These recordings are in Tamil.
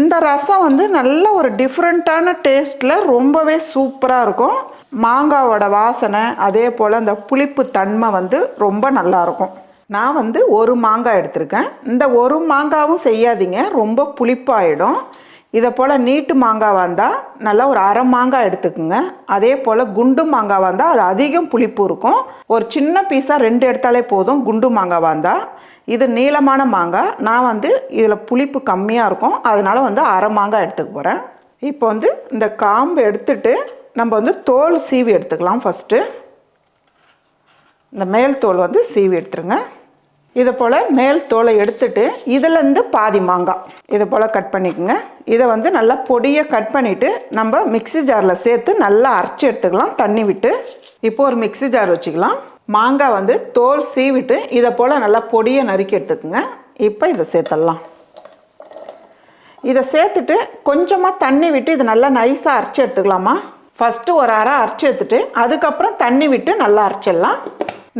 இந்த ரசம் வந்து நல்ல ஒரு டிஃப்ரெண்ட்டான டேஸ்ட்டில் ரொம்பவே சூப்பராக இருக்கும். மாங்காவோட வாசனை அதே போல் அந்த புளிப்பு தன்மை வந்து ரொம்ப நல்லாயிருக்கும். நான் வந்து ஒரு மாங்காய் எடுத்திருக்கேன். இந்த ஒரு மாங்காவும் செய்யாதீங்க ரொம்ப புளிப்பாயிடும். இதை போல் நீட்டு மாங்காவாக இருந்தால் நல்லா ஒரு அரை மாங்காய் எடுத்துக்குங்க. அதே போல் குண்டு மாங்காவாக இருந்தால் அது அதிகம் புளிப்பு இருக்கும். ஒரு சின்ன பீஸாக ரெண்டு எடுத்தாலே போதும் குண்டு மாங்காவாக இருந்தால் இது நீளமான மாங்காய். நான் வந்து இதில் புளிப்பு கம்மியாக இருக்கும். அதனால் வந்து அரை மாங்காய் எடுத்துக்க போகிறேன் இப்போ வந்து இந்த காம்பு எடுத்துட்டு நம்ம வந்து தோல் சீவி எடுத்துக்கலாம் ஃபஸ்ட்டு இந்த மேல் தோல் வந்து சீவி எடுத்துருங்க. இதை போல் மேல் தோலை எடுத்துட்டு இதுலேருந்து பாதி மாங்காய். இதை போல் கட் பண்ணிக்கோங்க. இதை வந்து நல்லா பொடியை கட் பண்ணிவிட்டு நம்ம மிக்ஸி ஜாரில் சேர்த்து நல்லா அரைச்சி எடுத்துக்கலாம். தண்ணி விட்டு. இப்போ ஒரு மிக்ஸி ஜார் வச்சுக்கலாம். மாங்காய் வந்து தோல் சீவிட்டு இதை போல் நல்லா பொடியை நறுக்கி எடுத்துக்கோங்க. இப்போ இதை சேர்த்துடலாம். இதை சேர்த்துட்டு கொஞ்சமாக தண்ணி விட்டு இது நல்லா நைஸாக அரைச்சி எடுத்துக்கலாமா? ஃபஸ்ட்டு ஒரு அரை அரைச்சி எடுத்துட்டு அதுக்கப்புறம் தண்ணி விட்டு நல்லா அரைச்சிடலாம்.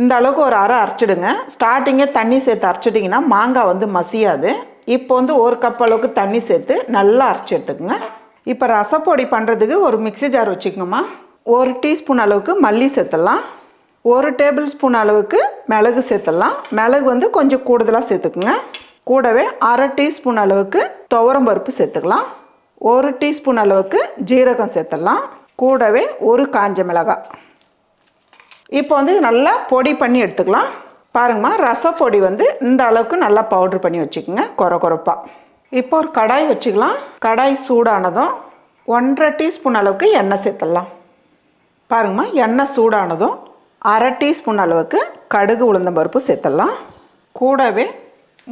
இந்த அளவுக்கு ஒரு அரை அரைச்சிடுங்க. ஸ்டார்டிங்கே தண்ணி சேர்த்து அரைச்சிட்டிங்கன்னா மாங்காய் வந்து மசியாது. இப்போ வந்து ஒரு கப் அளவுக்கு தண்ணி சேர்த்து நல்லா அரைச்சி எடுத்துக்கோங்க. இப்போ ரசப்பொடி பண்ணுறதுக்கு ஒரு மிக்ஸி ஜார் வச்சுக்கோங்கம்மா. ஒரு டீஸ்பூன் அளவுக்கு மல்லி சேர்த்துடலாம். ஒரு டேபிள் ஸ்பூன் அளவுக்கு மிளகு சேர்த்துடலாம். மிளகு வந்து கொஞ்சம் கூடுதலாக சேர்த்துக்குங்க. கூடவே அரை டீஸ்பூன் அளவுக்கு துவரம் பருப்பு சேர்த்துக்கலாம். ஒரு டீஸ்பூன் அளவுக்கு ஜீரகம் சேர்த்துடலாம். கூடவே ஒரு காஞ்ச மிளகாய் இப்போ வந்து நல்லா பொடி பண்ணி எடுத்துக்கலாம். பாருங்கம்மா ரசப்பொடி வந்து இந்த அளவுக்கு நல்லா பவுட்ரு பண்ணி வச்சுக்கோங்க கொர கொரப்பாக இப்போ ஒரு கடாய் வச்சுக்கலாம். கடாய் சூடானதும் ஒன்றரை டீஸ்பூன் அளவுக்கு எண்ணெய் சேர்த்துடலாம். பாருங்கம்மா எண்ணெய் சூடானதும் அரை டீஸ்பூன் அளவுக்கு கடுகு உளுந்தம்பருப்பு சேர்த்துடலாம். கூடவே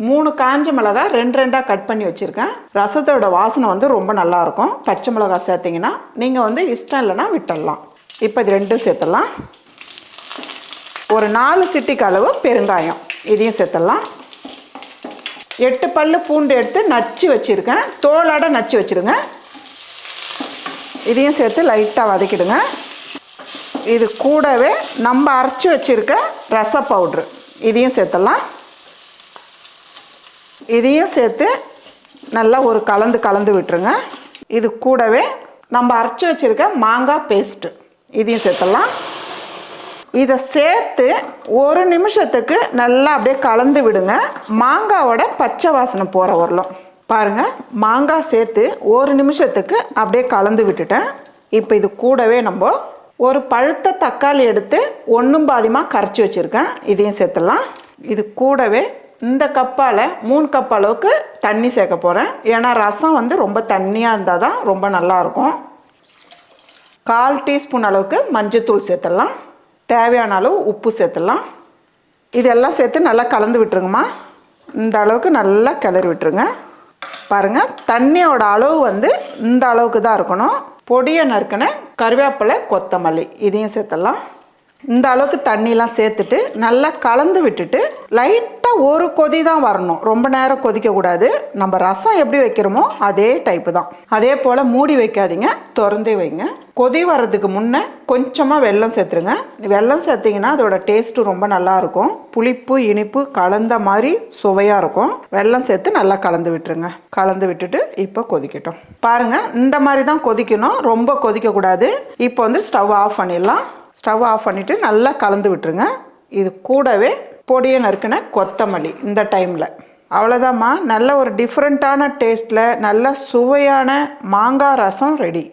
மூணு காஞ்ச மிளகாய் ரெண்டு ரெண்டாக கட் பண்ணி வச்சுருக்கேன். ரசத்தோட வாசனை வந்து ரொம்ப நல்லாயிருக்கும். பச்சை மிளகாய் சேர்த்திங்கன்னா நீங்கள் வந்து இஷ்டம் இல்லைன்னா விட்டுடலாம். இப்போ இது ரெண்டும் சேர்த்துடலாம். ஒரு நாலு சிட்டிக்கு அளவு பெருங்காயம் இதையும் சேர்த்துடலாம். எட்டு பல்லு பூண்டு எடுத்து நச்சு வச்சுருக்கேன். தோலோட நச்சு வச்சுருங்க. இதையும் சேர்த்து லைட்டாக வதக்கிடுங்க. இது கூடவே நம்ம அரைச்சி வச்சுருக்க ரச பவுட்ரு இதையும் சேர்த்துடலாம். இதையும் சேர்த்து நல்லா ஒரு கலந்து கலந்து விட்டுருங்க. இது கூடவே நம்ம அரைச்சி வச்சுருக்க மாங்காய் பேஸ்ட்டு இதையும் சேர்த்துடலாம். இதை சேர்த்து ஒரு நிமிஷத்துக்கு நல்லா அப்படியே கலந்து விடுங்க. மாங்காவோட பச்சை வாசனை போகிற வரலும். பாருங்கள் மாங்காய் சேர்த்து ஒரு நிமிஷத்துக்கு அப்படியே கலந்து விட்டுட்டேன். இப்போ இது கூடவே நம்ம ஒரு பழுத்த தக்காளி எடுத்து ஒன்றும் பாதிமாக கரைச்சி வச்சுருக்கேன். இதையும் சேர்த்துடலாம். இது கூடவே இந்த கப்பால் மூணு கப் அளவுக்கு தண்ணி சேர்க்க போகிறேன் ஏன்னா ரசம் வந்து ரொம்ப தண்ணியாக இருந்தால் தான் ரொம்ப நல்லாயிருக்கும். கால் டீஸ்பூன் அளவுக்கு மஞ்சத்தூள் சேர்த்துடலாம். தேவையான அளவு உப்பு சேர்த்துடலாம். இதெல்லாம் சேர்த்து நல்லா கலந்து விட்டுருங்கம்மா. இந்த அளவுக்கு நல்லா கிளறி விட்டுருங்க. பாருங்கள் தண்ணியோட அளவு வந்து இந்த அளவுக்கு தான் இருக்கணும். பொடியை நறுக்கின கருவேப்பிலை கொத்தமல்லி இதையும் சேர்த்துடலாம். இந்த அளவுக்கு தண்ணிலாம் சேர்த்துட்டு நல்லா கலந்து விட்டுட்டு லைட்டாக ஒரு கொதி தான் வரணும். ரொம்ப நேரம் கொதிக்கக்கூடாது நம்ம ரசம் எப்படி வைக்கிறோமோ அதே டைப்பு தான். அதே போல் மூடி வைக்காதீங்க. திறந்தே வைங்க. கொதி வர்றதுக்கு முன்னே கொஞ்சமாக வெல்லம் சேர்த்துருங்க. வெல்லம் சேர்த்திங்கன்னா அதோட டேஸ்ட்டு ரொம்ப நல்லாயிருக்கும் புளிப்பு இனிப்பு கலந்த மாதிரி சுவையாக இருக்கும். வெல்லம் சேர்த்து நல்லா கலந்து விட்டுருங்க. கலந்து விட்டுட்டு இப்போ கொதிக்கட்டும். பாருங்கள் இந்த மாதிரி தான் கொதிக்கணும். ரொம்ப கொதிக்கக்கூடாது இப்போ வந்து ஸ்டவ் ஆஃப் பண்ணிடலாம். ஸ்டவ் ஆஃப் பண்ணிவிட்டு நல்லா கலந்து விட்டுருங்க. இது கூடவே பொடியை நறுக்கின கொத்தமல்லி இந்த டைமில். அவ்வளோதாம்மா நல்ல ஒரு டிஃப்ரெண்ட்டான டேஸ்ட்டில் நல்ல சுவையான மாங்காய் ரசம் ரெடி